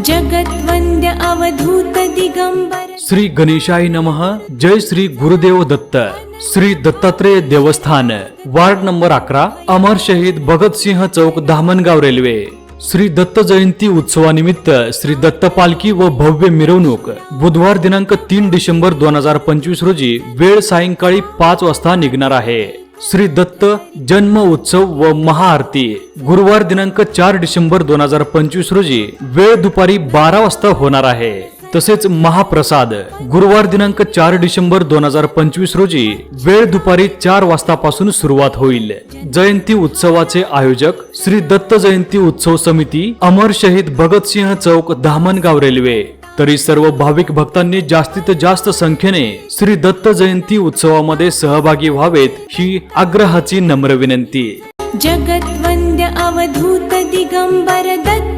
जगद्वन्द्य अवधूत दिगंबर। श्री गणेशाय नमः। जय श्री गुरुदेव दत्त। श्री दत्तात्रेय देवस्थान। वार्ड नंबर अकरा अमर शहीद भगतसिंह चौक धामणगाव रेल्वे। श्री दत्त जयंती उत्सवानिमित्त श्री दत्त पालखी व भव्य मिरवणूक। बुधवार दिनांक तीन डिसेंबर दोन हजार पंचवीस रोजी वेळ सायंकाळी पाच वाजता निघणार आहे. श्री दत्त जन्म उत्सव व महाआरती. गुरुवार दिनांक चार डिसेंबर दोन हजार पंचवीस रोजी वेळ दुपारी बारा वाजता होणार आहे. तसेच महाप्रसाद. गुरुवार दिनांक चार डिसेंबर दोन हजार पंचवीस रोजी वेळ दुपारी चार वाजतापासून सुरुवात होईल. जयंती उत्सवाचे आयोजक श्री दत्त जयंती उत्सव समिती अमर शहीद भगतसिंह चौक धामणगाव रेल्वे. तरी सर्व भाविक भक्तांनी जास्तीत जास्त संख्येने श्री दत्त जयंती उत्सवामध्ये सहभागी व्हावेत ही आग्रहाची नम्र विनंती. जगद्वन्द्य अवधूत दिगंबर दत्त